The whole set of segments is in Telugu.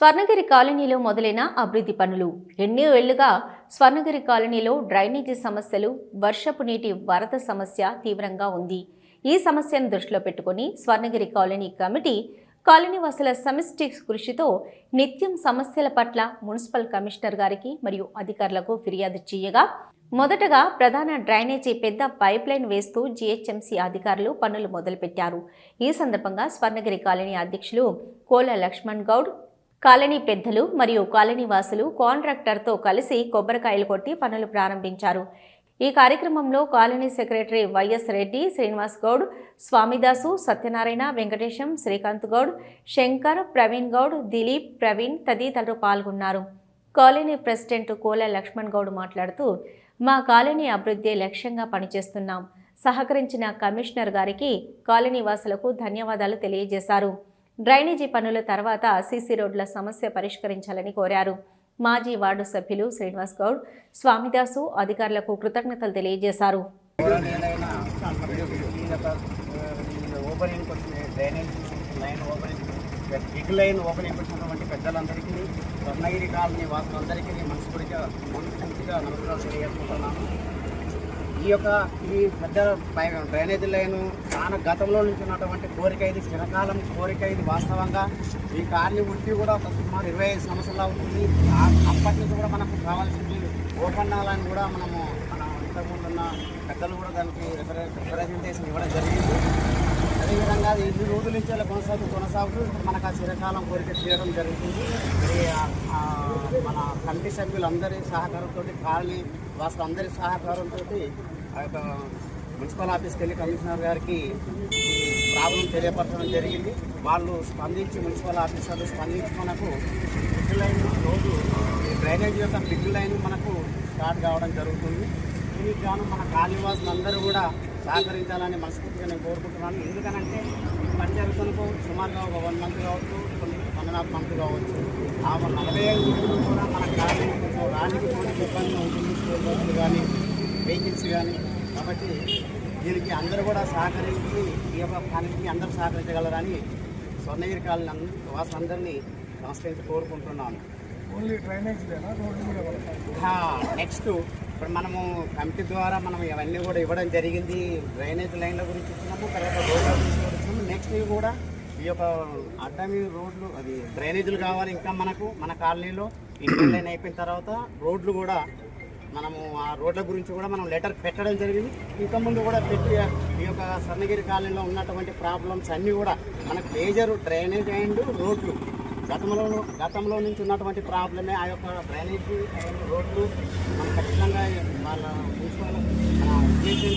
స్వర్ణగిరి కాలనీలో మొదలైన అభివృద్ధి పనులు. ఎన్నో ఏళ్ళుగా స్వర్ణగిరి కాలనీలో డ్రైనేజీ సమస్యలు వర్షపు నీటి వరద సమస్య తీవ్రంగా ఉంది. ఈ సమస్యను దృష్టిలో పెట్టుకుని స్వర్ణగిరి కాలనీ కమిటీ కాలనీవాసుల సమిష్టి కృషితో నిత్యం సమస్యల పట్ల మున్సిపల్ కమిషనర్ గారికి మరియు అధికారులకు ఫిర్యాదు చేయగా మొదటగా ప్రధాన డ్రైనేజీ పెద్ద పైప్ లైన్ వేస్తూ జీహెచ్ఎంసీ అధికారులు పనులు మొదలుపెట్టారు. ఈ సందర్భంగా స్వర్ణగిరి కాలనీ అధ్యక్షులు కోల లక్ష్మణ్ గౌడ్ కాలనీ పెద్దలు మరియు కాలనీ వాసులు కాంట్రాక్టర్తో కలిసి కొబ్బరికాయలు కొట్టి పనులు ప్రారంభించారు. ఈ కార్యక్రమంలో colony secretary YS Reddy Srinivas Goud Swamidasu Satyanarayana Venkatesham Srikanth Goud Shankar Praveen Goud Dilip Praveen తదితరులు పాల్గొన్నారు. కాలనీ ప్రెసిడెంట్ కోల లక్ష్మణ్ గౌడ్ మాట్లాడుతూ మా కాలనీ అభివృద్ధి లక్ష్యంగా పనిచేస్తున్నాం. సహకరించిన కమిషనర్ గారికి కాలనీ వాసులకు ధన్యవాదాలు తెలియజేశారు. డ్రైనేజీ పనుల తర్వాత సీసీ రోడ్ల సమస్య పరిష్కరించాలని కోరారు. మాజీ వార్డు సభ్యులు శ్రీనివాస్ గౌడ్ స్వామిదాసు అధికారులకు కృతజ్ఞతలు తెలియజేశారు. Opening line opening big line opening వచ్చినటువంటి పెద్దలందరికీ స్వర్ణగిరి కాలనీ వాసులందరికీ మనస్ఫూర్తిగా మనస్ఫూర్తిగా నమస్కారాలు తెలియజేసుకుంటున్నాను ఈ యొక్క ఈ పెద్ద డ్రైనేజీ డ్రైనేజ్ లైన్ చాలా గతంలో నుంచి ఉన్నటువంటి కోరిక ఇది చిరకాలం కోరిక ఇది వాస్తవంగా. ఈ కాలనీ ఉట్టి కూడా ఒక సుమారు ఇరవై ఐదు సంవత్సరాలు అవుతుంది. అప్పటి నుంచి కూడా మనకు కావాల్సింది ఓపెన్ కూడా మనము మన ఇంతకుముందు ఉన్న పెద్దలు కూడా దానికి రిప్రజెంటేషన్ ఇవ్వడం జరిగింది. అదేవిధంగా ఇన్ని రోజుల నుంచి అలా కొనసాగు కొనసాగుతూ మనకు ఆ చిరకాలం కోరిక తీయడం జరుగుతుంది. మన కమిటీ సభ్యులందరి సహకారంతో కాలనీ వాసులు అందరి సహకారంతో ఆ యొక్క మున్సిపల్ ఆఫీస్కి వెళ్ళి కమిషనర్ గారికి ప్రాబ్లం తెలియపరచడం జరిగింది. వాళ్ళు స్పందించి మున్సిపల్ ఆఫీసర్లు స్పందించి మనకు బిగ్ లైన్ రోజు ఈ డ్రైనేజ్ యొక్క బిగ్ లైన్ మనకు స్టార్ట్ కావడం జరుగుతుంది. దీనికి గాను మన కాళీవాసులందరూ కూడా సహకరించాలని మనస్ఫూర్తిగా నేను కోరుకుంటున్నాను. ఎందుకనంటే పని జరుగుతున్నకు సుమారుగా ఒక వన్ మంత్ కావచ్చు కొన్ని హాఫ్ మంత్ కావచ్చు ఆ నలభై ఐదు రోజులు కూడా మన కొంచెం రానికి పోటీ ఇబ్బంది ఉంటుంది స్కూల్ బస్సులు కానీ వెహికల్స్ కానీ కాబట్టి దీనికి అందరూ కూడా సహకరించి ఈ యొక్క పనికి అందరూ సహకరించగలరని స్వర్ణగిరి కాలనీ వాసులందరినీ నమస్కరించి కోరుకుంటున్నాను. ఓన్లీ డ్రైనేజ్ నెక్స్ట్ ఇప్పుడు మనము కమిటీ ద్వారా మనం ఇవన్నీ కూడా ఇవ్వడం జరిగింది. డ్రైనేజ్ లైన్ల గురించి ఇచ్చినాము తర్వాత రోడ్ల గురించి కూడా ఇచ్చినాము. నెక్స్ట్ ఇవి కూడా ఈ యొక్క అడ్డమి రోడ్లు అది డ్రైనేజీలు కావాలి ఇంకా మనకు మన కాలనీలో. ఇంటర్ లైన్ అయిపోయిన తర్వాత రోడ్లు కూడా మనము ఆ రోడ్ల గురించి కూడా మనం లెటర్ పెట్టడం జరిగింది. ఇంకా ముందు కూడా పెట్టి ఈ యొక్క స్వర్ణగిరి కాలనీలో ఉన్నటువంటి ప్రాబ్లమ్స్ అన్నీ కూడా మనకు మేజర్ డ్రైనేజ్ అండ్ రోడ్లు. గతంలో గతంలో నుంచి ఉన్నటువంటి ప్రాబ్లమే ఆ యొక్క డ్రైనేజీ అండ్ రోడ్లు మనం ఖచ్చితంగా వాళ్ళ మున్సిపల్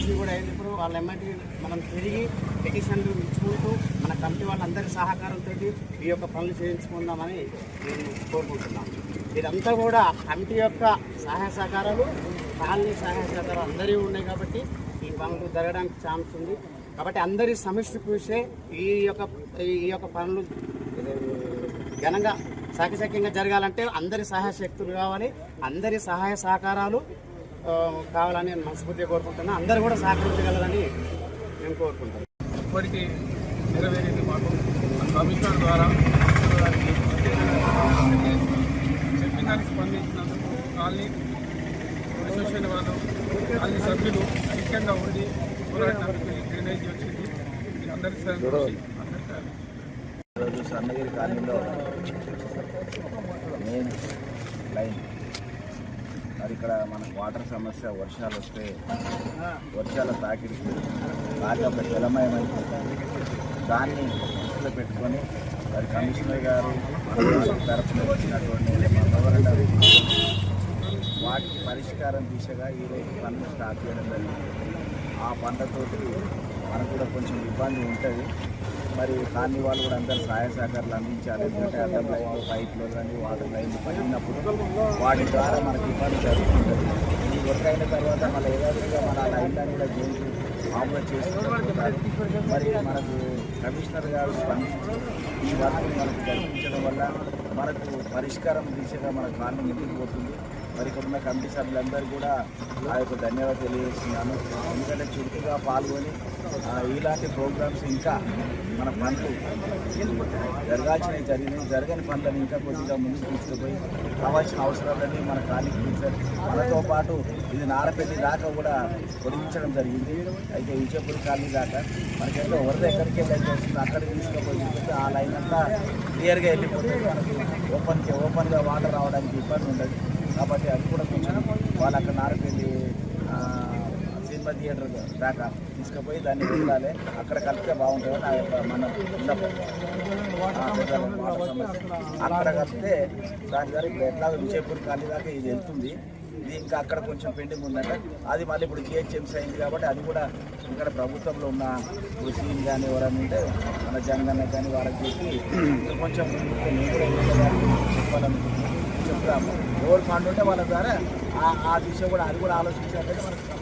మన కూడా అయింది అయినప్పుడు వాళ్ళ ఎమ్మటి మనం తిరిగి పిటిషన్లు ఇచ్చుకుంటూ మన కమిటీ వాళ్ళందరి సహకారంతో ఈ యొక్క పనులు చేయించుకుందామని నేను కోరుకుంటున్నాను. వీరంతా కూడా కమిటీ యొక్క సహాయ సహకారాలు కాలనీ సహాయ సహకారాలు అందరివి ఉన్నాయి కాబట్టి ఈ పనులు జరగడానికి ఛాన్స్ ఉంది. కాబట్టి అందరి సమిష్టి చూసే ఈ యొక్క ఈ యొక్క పనులు ఘనంగా సాకచక్యంగా జరగాలంటే అందరి సహాయ శక్తులు కావాలి. అందరి సహాయ సహకారాలు కావాలని నేను మనస్ఫూర్తిగా కోరుకుంటున్నా. అందరూ కూడా సహకరించగలరని నేను కోరుకుంటున్నాను ఇప్పటికీ నెరవేరింది మాకు. కమిషనర్ ద్వారా చెప్పిన దానికి స్పందించినందుకు కాలనీ అసోసియేషన్ వాళ్ళు కాలనీ సభ్యులు ఐక్యంగా ఉండి పోరాడినందుకు వచ్చింది. అందరి ఈరోజు స్వర్ణగిరి కాలనీలో మెయిన్ లైన్ మరి ఇక్కడ మనకు వాటర్ సమస్య వర్షాలు వస్తే వర్షాల తాకిడికి బాగా ఒక జలమయమైపోతుంది దాన్ని దృష్టిలో పెట్టుకొని మరి కమిషనర్ గారు తరఫున వచ్చినటువంటి మెమోరండం వాటికి పరిష్కారం దిశగా ఈరోజు పనులు స్టార్ట్ చేయడం జరిగింది. ఆ పంటతోటి మనకు కూడా కొంచెం ఇబ్బంది ఉంటుంది. మరి దాన్ని వాళ్ళు కూడా అందరు సహాయ సహకారాలు అందించాలి. ఎందుకంటే అర్థం లైన్లు పైప్లు కానీ వాటర్ లైన్లు పడినప్పుడు వాటి ద్వారా మనకి ఇబ్బంది జరుగుతుంటుంది. ఈ వర్క్ అయిన తర్వాత మళ్ళీ ఏదాదిగా మన లైన్లను కూడా చేసి ఆపరేట్ చేసుకుంటున్నారు మరి మనకు కమిషనర్ గారు స్పందించి ఈ వర్క్ మనకు జరిపించడం వల్ల మనకు పరిష్కారం దిశగా మన కాలనీ ముందుకు పోతుంది. మరి ఇక్కడ ఉన్న కమిటీ సభ్యులందరూ కూడా ఆ యొక్క ధన్యవాదాలు తెలియజేస్తున్నాను. ఎందుకంటే చురుకుగా పాల్గొని ఇలాంటి ప్రోగ్రామ్స్ ఇంకా మన పనులు జరగాల్సినవి జరిగిన జరగని పనులను ఇంకా కొద్దిగా ముందుకు తీసుకుపోయి కావాల్సిన అవసరాలని మన ఖాళీ టీచర్ మనతో పాటు ఇది నారపల్లి దాకా కూడా పొడిగించడం జరిగింది. అయితే విజయపూర్ కాలనీ దాకా మనకైతే వరద ఎక్కడికి వెళ్ళి వస్తుంది అక్కడికి తీసుకుపోయి ఆ లైన్ అంతా క్లియర్గా వెళ్ళిపోతుంది. మనకి ఓపెన్కి ఓపెన్గా వాటర్ రావడానికి ఇబ్బంది ఉండదు. కాబట్టి అది కూడా కొంచెం వాళ్ళు అక్కడ నారపల్లి సినిమా థియేటర్ దాకా తీసుకుపోయి దాన్ని వెళ్ళాలి అక్కడ కలిపితే బాగుంటుంది నా యొక్క మన సమస్య. అక్కడ కలిపితే దాని ద్వారా ఇప్పుడు ఎట్లా విజయపూర్ ఖాళీ దాకా ఇది వెళ్తుంది. దీనికి అక్కడ కొంచెం పెండింగ్ ఉందంటే. అది మళ్ళీ ఇప్పుడు జిహెచ్ఎంసీ అయింది కాబట్టి అది కూడా ఇక్కడ ప్రభుత్వంలో ఉన్న ఇప్పుడు సీఎం కానీ ఎవరైనా ఉంటే మన జనగణ కానీ వాళ్ళకి చెప్పి కొంచెం నేను చెప్తాము ఎవరు ఫండ్ ఉంటే వాళ్ళ ద్వారా ఆ- ఆ దిశ కూడా అది కూడా ఆలోచించినట్లయితే మనకు